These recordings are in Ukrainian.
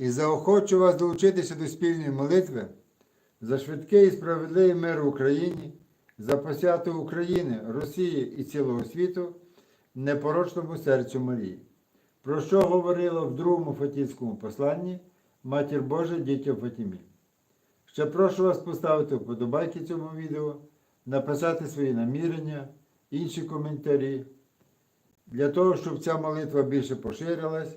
і заохочу вас долучитися до спільної молитви за швидкий і справедливий мир в Україні, за посвяту України, Росії і цілого світу, непорочному серцю Марії. Про що говорила в другому Фатівському посланні Матір Божа дітям Фатімі. Ще прошу вас поставити вподобайки цьому відео, написати свої намірення, інші коментарі, для того, щоб ця молитва більше поширилась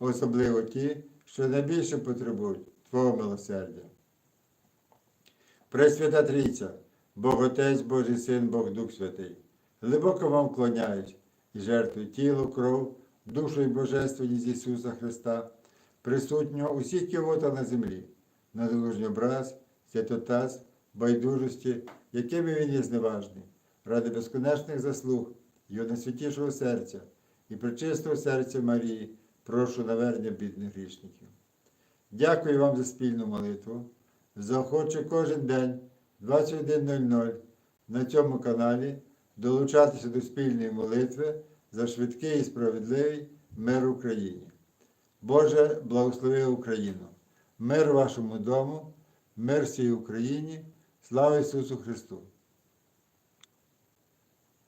особливо ті, що найбільше потребують Твого милосердя. Пресвята Трійця, Бог Отець, Божий Син, Бог Дух Святий, глибоко вам вклоняюсь і жертвую тіло, кров, душу і божественність Ісуса Христа, присутнього усіх кивота на землі, на долужній образ, святотаз, байдужості, якими він є зневажний, ради безконечних заслуг Його найсвятішого серця і причистого серця Марії, прошу навернення бідних грішників. Дякую вам за спільну молитву. Заохочу кожен день 21.00 на цьому каналі долучатися до спільної молитви за швидкий і справедливий мир Україні. Боже, благослови Україну, мир вашому дому, мир всій Україні, слава Ісусу Христу!